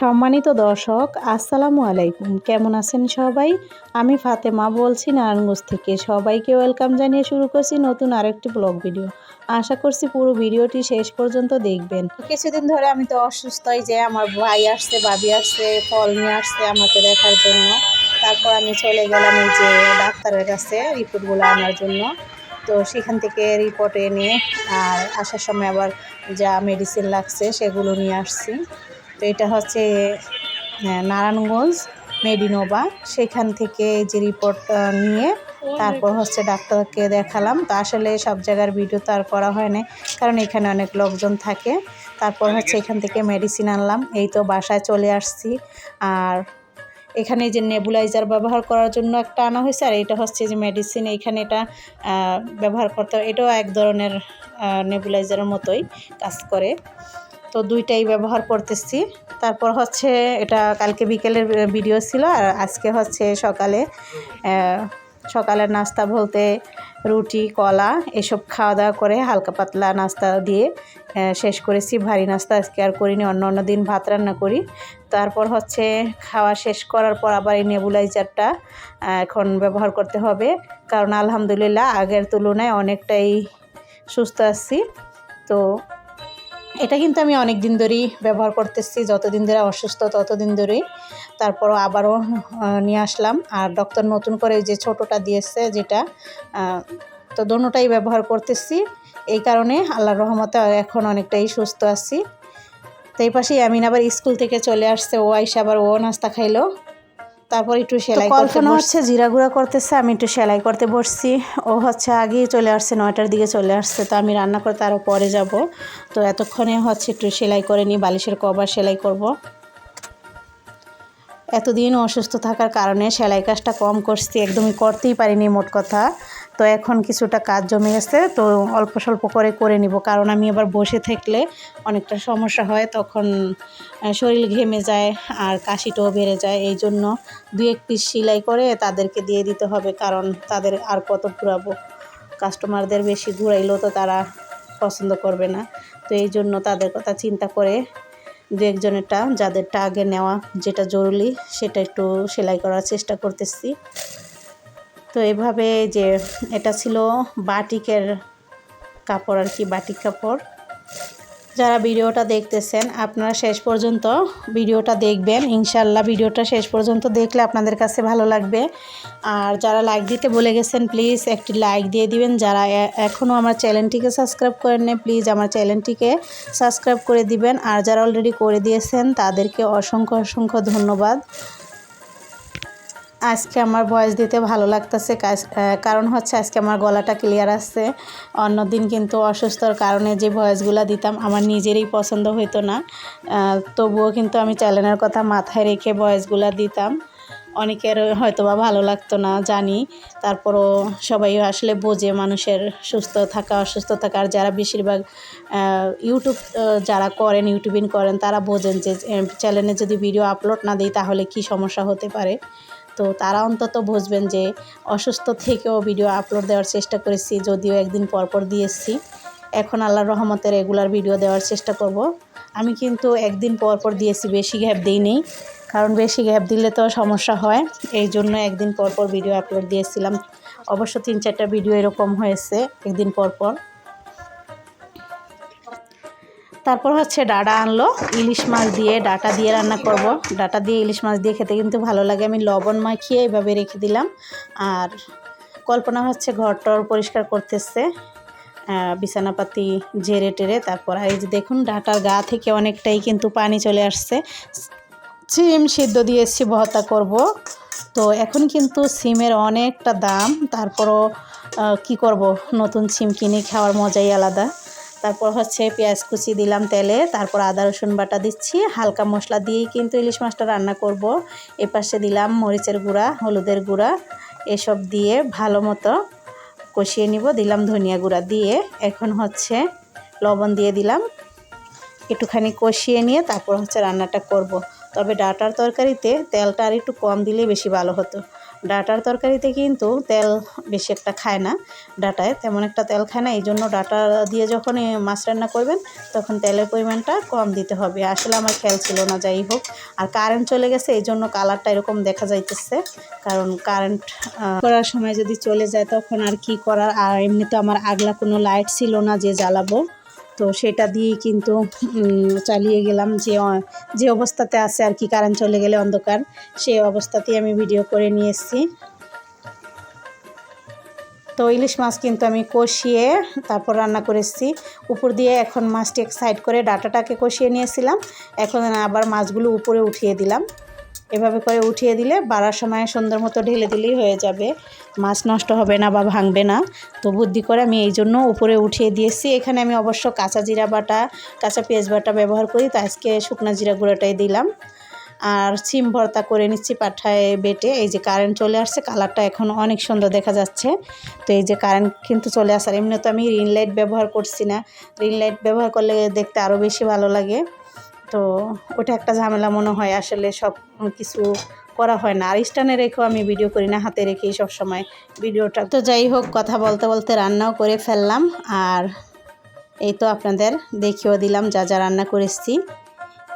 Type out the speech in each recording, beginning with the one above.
সম্মানিত দর্শক, আসসালামু আলাইকুম। কেমন আছেন সবাই? আমি ফাতেমা বলছি নারায়ণগঞ্জ থেকে। সবাইকে ওয়েলকাম জানিয়ে শুরু করছি নতুন আরেকটি ব্লগ ভিডিও। আশা করছি পুরো ভিডিওটি শেষ পর্যন্ত দেখবেন। কিছুদিন ধরে আমি তো অসুস্থই যে আমার ভাই আসছে, ভাবি আসছে, ফল নিয়ে আসছে আমাকে দেখার জন্য। তারপর আমি চলে গেলাম এই যে ডাক্তারের কাছে রিপোর্টগুলো আনার জন্য। তো সেখান থেকে রিপোর্ট এনে আর আসার সময় আবার যা মেডিসিন লাগছে সেগুলো নিয়ে আসছি। তো এটা হচ্ছে নারায়ণগঞ্জ মেডিনোভা সেখান থেকে যে রিপোর্ট নিয়ে তারপর হচ্ছে ডাক্তারকে দেখালাম। তো আসলে সব জায়গার ভিডিও তো আর করা হয় না কারণ এখানে অনেক লোকজন থাকে। তারপর হচ্ছে এখান থেকে মেডিসিন আনলাম, এই তো বাসায় চলে আসছি। আর এখানে যে নেবুলাইজার ব্যবহার করার জন্য একটা আনা হয়েছে, আর এটা হচ্ছে যে মেডিসিন এইখানে এটা ব্যবহার করতে এটাও এক ধরনের নেবুলাইজারের মতোই কাজ করে। তো দুইটাই ব্যবহার করতেছি। তারপর হচ্ছে এটা কালকে বিকেলের ভিডিও ছিল আর আজকে হচ্ছে সকালে সকালের নাস্তা বলতে রুটি, কলা এসব খাওয়া দাওয়া করে হালকা পাতলা নাস্তা দিয়ে শেষ করেছি। ভারী নাস্তা আজকে আর করিনি, অন্য অন্য দিন ভাত রান্না করি। তারপর হচ্ছে খাওয়া শেষ করার পর আবার এই নেবুলাইজারটা এখন ব্যবহার করতে হবে। কারণ আলহামদুলিল্লাহ আগের তুলনায় অনেকটাই সুস্থ আছি। তো এটা কিন্তু আমি অনেক দিন ধরেই ব্যবহার করতেছি, যতদিন ধরে অসুস্থ ততদিন ধরেই। তারপরও আবারও নিয়ে আসলাম। আর ডক্টর নতুন করে যে ছোটোটা দিয়েছে যেটা তো দোনোটাই ব্যবহার করতেছি। এই কারণে আল্লাহর রহমতে এখন অনেকটাই সুস্থ আছি। তো এই পাশেই আমিন আবার স্কুল থেকে চলে আসছে। ও আইসে আবার ও নাস্তা খাইলো। তারপর একটু সেলাই কল্পনা হচ্ছে জিরা গুঁড়া করতেছে আমি একটু সেলাই করতে বসছি। ও হচ্ছে আগেই চলে আসছে নয়টার দিকে চলে আসছে তো আমি রান্না করতে আরও পরে যাব। তো এতক্ষণে হচ্ছে একটু সেলাই করে নিই বালিশের কবার সেলাই করব। এতদিন অসুস্থ থাকার কারণে সেলাই কাজটা কম করছি একদমই করতেই পারিনি মোট কথা। তো এখন কিছুটা কাজ জমে গেছে, তো অল্প স্বল্প করে করে নিব। কারণ আমি আবার বসে থাকলে অনেকটা সমস্যা হয়, তখন শরীর ঘেমে যায় আর কাশিটাও বেড়ে যায়। এই জন্য দুই এক পিস সেলাই করে তাদেরকে দিয়ে দিতে হবে, কারণ তাদের আর কত ঘুরাবো। কাস্টমারদের বেশি ঘুরাইলেও তো তারা পছন্দ করবে না। তো এই জন্য তাদের কথা চিন্তা করে দু একজনেরটা যাদেরটা আগে নেওয়া যেটা জরুরি, সেটা একটু সেলাই করার চেষ্টা করতেছি। তো এভাবে যে এটা ছিল বাটিকের কাপড় আর কি, বাটিক কাপড়। যারা ভিডিওটা দেখতেছেন, আপনারা শেষ পর্যন্ত ভিডিওটা দেখবেন। ইনশাল্লাহ ভিডিওটা শেষ পর্যন্ত দেখলে আপনাদের কাছে ভালো লাগবে। আর যারা লাইক দিতে বলে গেছেন প্লিজ একটি লাইক দিয়ে দিবেন। যারা এখনও আমার চ্যানেলটিকে সাবস্ক্রাইব করেন না প্লিজ আমার চ্যানেলটিকে সাবস্ক্রাইব করে দিবেন। আর যারা অলরেডি করে দিয়েছেন, তাদেরকে অসংখ্য অসংখ্য ধন্যবাদ। আজকে আমার ভয়েস দিতে ভালো লাগতেছে কারণ হচ্ছে আজকে আমার গলাটা ক্লিয়ার আসছে। অন্যদিন কিন্তু অসুস্থর কারণে যে ভয়েসগুলো দিতাম, আমার নিজেরই পছন্দ হতো না। তবুও কিন্তু আমি চ্যানেলের কথা মাথায় রেখে ভয়েসগুলো দিতাম। অনেকের হয়তো বা ভালো লাগতো না, জানি। তারপরও সবাই আসলে বোঝে মানুষের সুস্থ থাকা, অসুস্থ থাকা। আর যারা বেশিরভাগ ইউটিউব যারা করেন ইউটিউবিং করেন, তারা বোঝেন যে চ্যানেলে যদি ভিডিও আপলোড না দিই, তাহলে কি সমস্যা হতে পারে? তো তারা অন্তত বুঝবেন যে অসুস্থ থেকেও ভিডিও আপলোড দেওয়ার চেষ্টা করেছি, যদিও একদিন পরপর পর দিয়েছি। এখন আল্লাহর রহমতে রেগুলার ভিডিও দেওয়ার চেষ্টা করব। আমি কিন্তু একদিন পর পর দিয়েছি, বেশি গ্যাপ দিই নেই, কারণ বেশি গ্যাপ দিলে তো সমস্যা হয়। এই জন্য একদিন পর পর ভিডিও আপলোড দিয়েছিলাম। অবশ্য তিন চারটা ভিডিও এরকম হয়েছে, একদিন পর পর। তারপর হচ্ছে ডাটা আনলো। ইলিশ মাছ দিয়ে ডাটা দিয়ে রান্না করব। ডাটা দিয়ে ইলিশ মাছ দিয়ে খেতে কিন্তু ভালো লাগে। আমি লবণ মাখিয়ে এইভাবে রেখে দিলাম। আর কল্পনা হচ্ছে ঘর টর পরিষ্কার করতেছে। বিছানাপাতি ঝেড়ে টেরে তারপর এই যে দেখুন, ডাটার গা থেকে অনেকটাই কিন্তু পানি চলে আসছে। সিম সিদ্ধ দিয়েছি ভর্তা করব। তো এখন কিন্তু সিমের অনেকটা দাম। তারপরও কি করব? নতুন সিম কিনে খাওয়ার মজাই আলাদা। তারপর হচ্ছে পেঁয়াজ কুচি দিলাম তেলে, তারপর আদা, রসুন বাটা দিচ্ছি। হালকা মশলা দিয়েই কিন্তু ইলিশ মাছটা রান্না করব। এ পাশে দিলাম মরিচের গুঁড়া, হলুদের গুঁড়া, এসব দিয়ে ভালো মতো কষিয়ে নিব। দিলাম ধনিয়া গুঁড়া দিয়ে। এখন হচ্ছে লবণ দিয়ে দিলাম। একটুখানি কষিয়ে নিয়ে তারপর হচ্ছে রান্নাটা করব। তবে ডাটার তরকারিতে তেলটা আর একটু কম দিলেই বেশি ভালো হতো। ডাটার তরকারিতে কিন্তু তেল বেশি একটা খায় না ডাটায়, তেমন একটা তেল খায় না। এই জন্য ডাটা দিয়ে যখন মাছ রান্না করবেন, তখন তেলের পরিমাণটা কম দিতে হবে। আসলে আমার খেয়াল ছিল না, যাই হোক। আর কারেন্ট চলে গেছে, এই জন্য কালারটা এরকম দেখা যাইতেছে। কারণ কারেন্ট করার সময় যদি চলে যায়, তখন আর কি করার? আর এমনি তো আমার আগলা কোনো লাইট ছিল না যে জ্বালাবো। তো সেটা দিয়েই কিন্তু চালিয়ে গেলাম যে যে অবস্থাতে আছে আর কি, কারেন্ট চলে গেলে অন্ধকার সেই অবস্থাতেই আমি ভিডিও করে নিয়ে এসেছি। তো ইলিশ মাছ কিন্তু আমি কষিয়ে তারপর রান্না করেছি উপর দিয়ে এখন মাছটি এক সাইড করে ডাটাটাকে কষিয়ে নিয়েছিলাম। এখন আবার মাছগুলো উপরে উঠিয়ে দিলাম। এভাবে করে উঠিয়ে দিলে বাড়ার সময় সুন্দর মতো ঢেলে দিলেই হয়ে যাবে। মাছ নষ্ট হবে না বা ভাঙবে না। তো বুদ্ধি করে আমি এই জন্য উপরে উঠিয়ে দিয়েছি। এখানে আমি অবশ্য কাঁচা জিরা বাটা, কাঁচা পেঁয়াজ বাটা ব্যবহার করি, তো আজকে শুকনা জিরা গুঁড়োটাই দিলাম। আর সিম ভর্তা করে নিচ্ছি পাঠায় বেটে। এই যে কারেন্ট চলে আসছে কালারটা এখন অনেক সুন্দর দেখা যাচ্ছে। তো এই যে কারেন্ট কিন্তু চলে আসার। এমনি তো আমি রিং লাইট ব্যবহার করছি না। রিং লাইট ব্যবহার করলে দেখতে আরও বেশি ভালো লাগে। তো ওটা একটা ঝামেলা মনে হয়, আসলে সব কিছু করা হয় না। আর স্টানে রেখেও আমি ভিডিও করি না, হাতে রেখেই সব সময় ভিডিওটা। তো যাই হোক, কথা বলতে বলতে রান্নাও করে ফেললাম, আর এই তো আপনাদের দেখিয়েও দিলাম যা যা রান্না করেছি।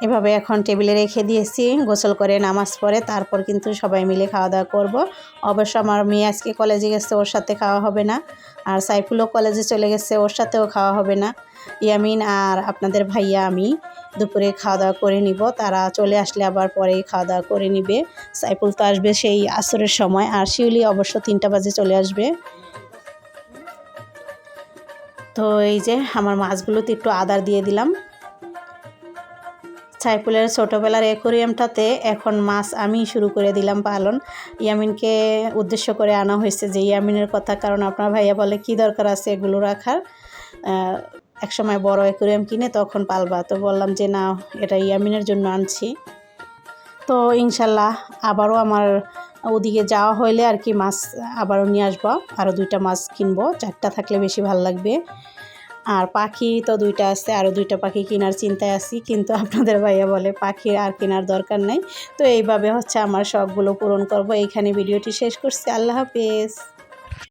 এভাবে এখন টেবিলে রেখে দিয়েছি, গোসল করে নামাজ পড়ে, তারপর কিন্তু সবাই মিলে খাওয়া দাওয়া করব। অবশ্য আমার মেয়ে আজকে কলেজে গেছে, ওর সাথে খাওয়া হবে না। আর সাইফুলও কলেজে চলে গেছে, ওর সাথেও খাওয়া হবে না। ইয়ামিন আর আপনাদের ভাইয়া আমি দুপুরে খাওয়া দাওয়া করে নিব। তারা চলে আসলে আবার পরেই খাওয়া দাওয়া করে নিবে। সাইফুল তো আসবে সেই আসরের সময় আর শিউলি অবশ্য তিনটা বাজে চলে আসবে। তো এই যে আমার মাছগুলোতে একটু আদার দিয়ে দিলাম। সাইফুলের ছোটোবেলার অ্যাকোরিয়ামটাতে এখন মাছ আমি শুরু করে দিলাম পালন। ইয়ামিনকে উদ্দেশ্য করে আনা হয়েছে যে ইয়ামিনের কথা, কারণ আপনার ভাইয়া বলে, কি দরকার আছে এগুলো রাখার? একসময় বড় অ্যাকোরিয়াম কিনে তখন পালবা। তো বললাম যে, না, এটা ইয়ামিনের জন্য আনছি। তো ইনশাল্লাহ আবারও আমার ওদিকে যাওয়া হইলে আর কি মাছ আবারও নিয়ে আসব। আরও দুইটা মাছ কিনবো। চারটা থাকলে বেশি ভালো লাগবে। আর পাখি তো দুইটা আছে, আরও দুইটা পাখি কেনার চিন্তায় আছি। কিন্তু আপনাদের ভাইয়া বলে, পাখি আর কেনার দরকার নাই। তো এইভাবে হচ্ছে আমার শখগুলো পূরণ করব। এইখানে ভিডিওটি শেষ করছি। আল্লাহ হাফেজ।